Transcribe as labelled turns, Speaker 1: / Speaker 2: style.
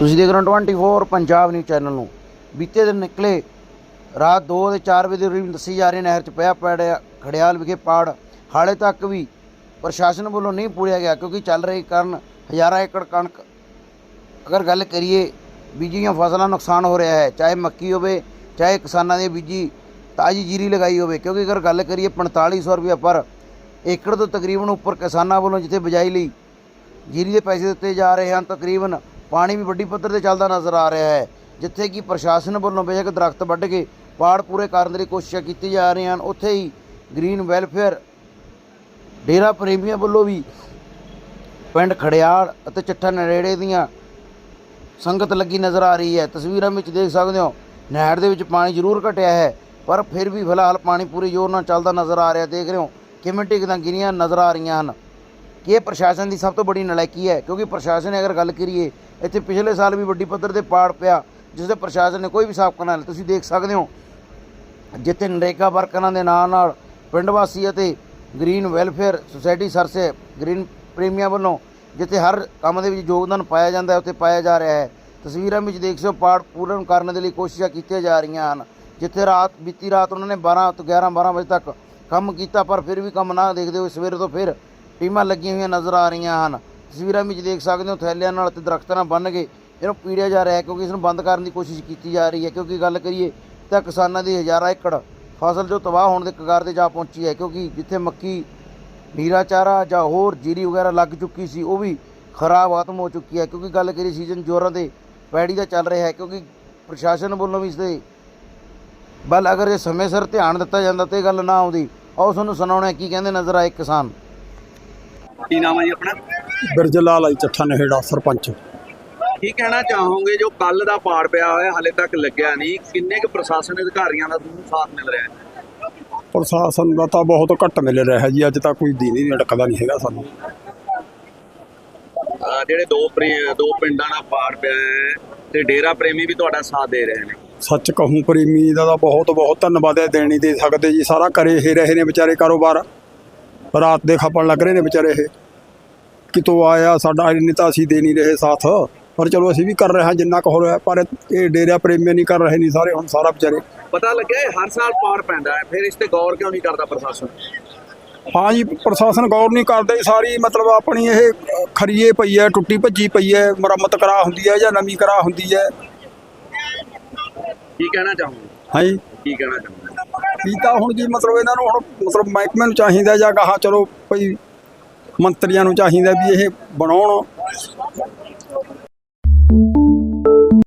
Speaker 1: ਤੁਸੀਂ ਦੇਖ ਰਹੇ ਹੋ 24 ਪੰਜਾਬ ਨਿਊਜ਼ ਚੈਨਲ ਨੂੰ। ਬੀਤੇ ਦਿਨ ਨਿਕਲੇ, ਰਾਤ 2 ਦੇ 4 ਵਜੇ ਦੇ ਕਰੀਬ ਦੱਸੀ ਜਾ ਰਹੀ ਨਹਿਰ 'ਚ ਪਿਆ ਪੜਿਆ, ਖੜਿਆਲ ਵਿਖੇ ਪਾੜ। ਹਾਲੇ ਤੱਕ ਵੀ ਪ੍ਰਸ਼ਾਸਨ ਵੱਲੋਂ ਨਹੀਂ ਪੂਰਿਆ ਗਿਆ, ਕਿਉਂਕਿ ਚੱਲ ਰਹੀ ਕਾਰਨ ਹਜ਼ਾਰਾਂ ਏਕੜ ਕਣਕ। ਅਗਰ ਗੱਲ ਕਰੀਏ, ਬੀਜੀਆਂ ਫਸਲਾਂ ਨੁਕਸਾਨ ਹੋ ਰਿਹਾ ਹੈ, ਚਾਹੇ ਮੱਕੀ ਹੋਵੇ, ਚਾਹੇ ਕਿਸਾਨਾਂ ਦੀ ਬੀਜੀ ਤਾਜੀ ਜੀਰੀ ਲਗਾਈ ਹੋਵੇ, ਕਿਉਂਕਿ ਅਗਰ ਗੱਲ ਕਰੀਏ 4500 ਰੁਪਏ ਪਰ ਏਕੜ ਤੋਂ ਤਕਰੀਬਨ ਉੱਪਰ ਕਿਸਾਨਾਂ ਵੱਲੋਂ ਜਿੱਥੇ ਬਿਜਾਈ ਲਈ ਜੀਰੀ ਦੇ ਪੈਸੇ ਦਿੱਤੇ ਜਾ ਰਹੇ ਹਨ, ਤਕਰੀਬਨ ਪਾਣੀ ਵੀ ਵੱਡੀ ਪੱਧਰ ਤੇ ਚੱਲਦਾ ਨਜ਼ਰ ਆ ਰਿਹਾ ਹੈ, ਜਿੱਥੇ ਕਿ ਪ੍ਰਸ਼ਾਸਨ ਵੱਲੋਂ ਬੇਸ਼ੱਕ ਦਰਖਤ ਵੱਢ ਕੇ ਪਾੜ ਪੂਰੇ ਕਰਨ ਦੀ ਕੋਸ਼ਿਸ਼ਾਂ ਕੀਤੀ ਜਾ ਰਹੀਆਂ ਹਨ। ਉੱਥੇ ਹੀ ਗ੍ਰੀਨ ਵੈਲਫੇਅਰ ਡੇਰਾ ਪ੍ਰੇਮੀਆਂ ਵੱਲੋਂ ਵੀ ਪਿੰਡ ਖੜਿਆਲ ਅਤੇ ਚੱਠਾ ਨਰੇੜੇ ਦੀਆਂ ਸੰਗਤ ਲੱਗੀ ਨਜ਼ਰ ਆ ਰਹੀ ਹੈ। ਤਸਵੀਰਾਂ ਵਿੱਚ ਦੇਖ ਸਕਦੇ ਹੋ, ਨਹਿਰ ਦੇ ਵਿੱਚ ਪਾਣੀ ਜ਼ਰੂਰ ਘਟਿਆ ਹੈ, ਪਰ ਫਿਰ ਵੀ ਫਿਲਹਾਲ ਪਾਣੀ ਪੂਰੇ ਜ਼ੋਰ ਨਾਲ ਚੱਲਦਾ ਨਜ਼ਰ ਆ ਰਿਹਾ। ਦੇਖ ਰਹੇ ਹੋ, ਕਿਵੇਂ ਟਿਕਦਾਂ ਗਿਰੀਆਂ ਨਜ਼ਰ ਆ ਰਹੀਆਂ ਹਨ। ਕਿ ਇਹ ਪ੍ਰਸ਼ਾਸਨ ਦੀ ਸਭ ਤੋਂ ਵੱਡੀ ਨਲਾਇਕੀ ਹੈ, ਕਿਉਂਕਿ ਪ੍ਰਸ਼ਾਸਨ ਨੇ ਅਗਰ ਗੱਲ ਕਰੀਏ, ਇੱਥੇ ਪਿਛਲੇ ਸਾਲ ਵੀ ਵੱਡੀ ਪੱਧਰ ਤੇ ਪਾੜ ਪਿਆ ਜਿਸ ਦੇ ਪ੍ਰਸ਼ਾਸਨ ਨੇ ਕੋਈ ਵੀ ਸਾਫ਼ ਕਰਨਾ ਤੁਸੀਂ ਦੇਖ ਸਕਦੇ ਹੋ, ਜਿੱਥੇ ਨਰੇਗਾ ਵਰਕਰਾਂ ਦੇ ਨਾਂ ਨਾਲ ਪਿੰਡ ਵਾਸੀ ਅਤੇ green welfare society Sarse green ਪ੍ਰੇਮੀਆਂ ਵੱਲੋਂ, ਜਿੱਥੇ ਹਰ ਕੰਮ ਦੇ ਵਿੱਚ ਯੋਗਦਾਨ ਪਾਇਆ ਜਾਂਦਾ ਹੈ, ਉੱਥੇ ਪਾਇਆ ਜਾ ਰਿਹਾ ਹੈ। ਤਸਵੀਰਾਂ ਵਿੱਚ ਦੇਖ ਸਕਦੇ ਹੋ, ਪਾੜ ਪੂਰਨ ਕਰਨ ਦੇ ਲਈ ਕੋਸ਼ਿਸ਼ਾਂ ਕੀਤੀਆਂ ਜਾ ਰਹੀਆਂ ਹਨ। ਜਿੱਥੇ ਰਾਤ, ਬੀਤੀ ਰਾਤ ਉਹਨਾਂ ਨੇ 12 ਤੋਂ 11 12 ਵਜੇ ਤੱਕ ਕੰਮ ਕੀਤਾ, ਪਰ ਫਿਰ ਵੀ ਕੰਮ ਨਾ ਦੇਖਦੇ ਹੋਏ ਸਵੇਰ ਤੋਂ ਫਿਰ ਟੀਮਾਂ ਲੱਗੀਆਂ ਹੋਈਆਂ ਨਜ਼ਰ ਆ ਰਹੀਆਂ ਹਨ। ਤਸਵੀਰਾਂ ਵਿੱਚ ਦੇਖ ਸਕਦੇ ਹੋ ਥੈਲਿਆਂ ਨਾਲ ਤੇ ਦਰਖਤਾਂ ਨਾਲ ਬੰਨ੍ਹ ਕੇ ਇਹਨੂੰ ਪੀੜਿਆ ਜਾ ਰਿਹਾ ਹੈ ਕਿਉਂਕਿ ਇਸ ਨੂੰ ਬੰਦ ਕਰਨ ਦੀ ਕੋਸ਼ਿਸ਼ ਕੀਤੀ ਜਾ ਰਹੀ ਹੈ। ਕਿਉਂਕਿ ਗੱਲ ਕਰੀਏ ਤਾਂ ਕਿਸਾਨਾਂ ਦੀ ਹਜ਼ਾਰਾਂ ਏਕੜ ਫਸਲ ਜੋ ਤਬਾਹ ਹੋਣ ਦੇ ਕਗਾਰ ਤੇ ਜਾ ਪਹੁੰਚੀ ਹੈ, ਕਿਉਂਕਿ ਜਿੱਥੇ ਮੱਕੀ, ਨੀਰਾ ਚਾਰਾ ਜਾਂ ਹੋਰ ਜੀਰੀ ਵਗੈਰਾ ਲੱਗ ਚੁੱਕੀ ਸੀ, ਉਹ ਵੀ ਖਰਾਬ ਖਤਮ ਹੋ ਚੁੱਕੀ ਹੈ। ਕਿਉਂਕਿ ਗੱਲ ਕਰੀਏ ਸੀਜ਼ਨ ਜ਼ੋਰਾਂ ਦੇ ਪੈੜੀ ਦਾ ਚੱਲ ਰਿਹਾ ਹੈ, ਕਿਉਂਕਿ ਪ੍ਰਸ਼ਾਸਨ ਵੱਲੋਂ ਵੀ ਇਸ ਦੇ ਬਲ ਅਗਰ ਇਹ ਸਮੇਂ ਸਿਰ ਧਿਆਨ ਦਿੱਤਾ ਜਾਂਦਾ ਤੇ ਇਹ ਗੱਲ ਨਾ ਆਉਂਦੀ, ਆਓ ਤੁਹਾਨੂੰ ਸੁਣਾਉਣਾ ਕੀ ਕਹਿੰਦੇ ਨਜ਼ਰ ਆਏ ਕਿਸਾਨ।
Speaker 2: ਕੀ ਨਾਮ ਹੈ ਜੀ ਆਪਣਾ?
Speaker 3: ਬਿਰਜ ਲਾਲ ਆਈ ਚੱਠਾ ਨੇੜਾ ਸਰਪੰਚ।
Speaker 2: ਕੀ ਕਹਿਣਾ ਚਾਹੋਗੇ ਜੋ ਕੱਲ ਦਾ ਪਾੜ ਪਿਆ ਹੋਇਆ ਹਲੇ ਤੱਕ ਲੱਗਿਆ ਨਹੀਂ? ਕਿੰਨੇ ਕੁ ਪ੍ਰਸ਼ਾਸਨ ਅਧਿਕਾਰੀਆਂ ਦਾ ਤੁਹਾਨੂੰ ਸਾਥ ਮਿਲ ਰਿਹਾ ਹੈ?
Speaker 3: ਪ੍ਰਸ਼ਾਸਨ ਦਾ ਤਾਂ ਬਹੁਤ ਘੱਟ ਮਿਲ ਰਿਹਾ ਜੀ ਅੱਜ ਤਾਂ ਕੋਈ ਦਿਨ ਹੀ ਨਹੀਂ ਅਟਕਦਾ ਨਹੀਂ ਹੈਗਾ ਸਾਨੂੰ।
Speaker 2: ਅਹ ਜਿਹੜੇ ਦੋ ਪ੍ਰੇ- ਦੋ ਪਿੰਡਾਂ ਦਾ ਪਾੜ ਪਿਆ ਹੈ ਤੇ ਡੇਰਾ ਪ੍ਰੇਮੀ ਵੀ ਤੁਹਾਡਾ ਸਾਥ ਦੇ ਰਹੇ ਨੇ।
Speaker 3: ਸੱਚ ਕਹੂੰ ਪ੍ਰੇਮੀ ਦਾ ਤਾਂ ਬਹੁਤ ਬਹੁਤ ਧੰਨਵਾਦ ਹੈ ਦੇਣ ਦੇ ਸਕਦੇ ਜੀ ਸਾਰਾ ਕਰੇ ਹੀ ਰਹੇ ਨੇ ਵਿਚਾਰੇ ਕਾਰੋਬਾਰ। ਰਾਤ ਦੇ ਖਪਣ ਲੱਗ ਰਹੇ ਨੇ ਵਿਚਾਰੇ ਇਹ। ਕਿਤੋਂ ਆਇਆ ਸਾਡਾ ਨਹੀਂ ਤਾਂ ਅਸੀਂ ਦੇ ਨਹੀਂ ਰਹੇ ਸਾਥ। ਪਰ ਚਲੋ ਅਸੀਂ ਵੀ ਕਰ ਰਹੇ ਹਾਂ ਜਿੰਨਾ ਕੁ ਹੋ ਰਿਹਾ ਪਰ ਇਹ ਡੇਰਾ ਪ੍ਰੇਮੀ ਨਹੀਂ ਕਰ ਰਹੇ ਨਹੀਂ ਸਾਰੇ ਹੁਣ ਸਾਰਾ ਵਿਚਾਰੇ।
Speaker 2: ਪਤਾ ਲੱਗਿਆ ਇਹ ਹਰ ਸਾਲ ਪਾੜ ਪੈਂਦਾ ਹੈ ਫਿਰ ਇਸ ਤੇ ਗੌਰ ਕਿਉਂ ਨਹੀਂ ਕਰਦਾ ਪ੍ਰਸ਼ਾਸਨ?
Speaker 3: ਹਾਂ ਜੀ ਪ੍ਰਸ਼ਾਸਨ ਗੌਰ ਨਹੀਂ ਕਰਦੇ ਸਾਰੀ ਮਤਲਬ ਆਪਣੀ ਇਹ ਖਰੀਏ ਪਈ ਹੈ ਟੁੱਟੀ ਭੱਜੀ ਪਈ ਹੈ ਮੁਰੰਮਤ ਕਰਾ ਹੁੰਦੀ ਹੈ ਜਾਂ ਨਵੀਂ ਕਰਾ ਹੁੰਦੀ ਹੈ।
Speaker 2: ਕੀ ਕਹਿਣਾ ਚਾਹੋਗੇ?
Speaker 3: ਹਾਂ ਜੀ।
Speaker 2: ਕੀ ਕਹਿਣਾ ਚਾਹੋਗੇ?
Speaker 3: ਕੀ ਤਾਂ ਹੁਣ ਜੀ ਮਤਲਬ ਇਹਨਾਂ ਨੂੰ ਹੁਣ ਮਤਲਬ ਮਹਿਕਮੇ ਨੂੰ ਚਾਹੀਦਾ ਜਾਂ ਕਹਾ ਚਲੋ ਭਈ ਮੰਤਰੀਆਂ ਨੂੰ ਚਾਹੀਦਾ ਵੀ ਇਹ ਬਣਾਉਣ।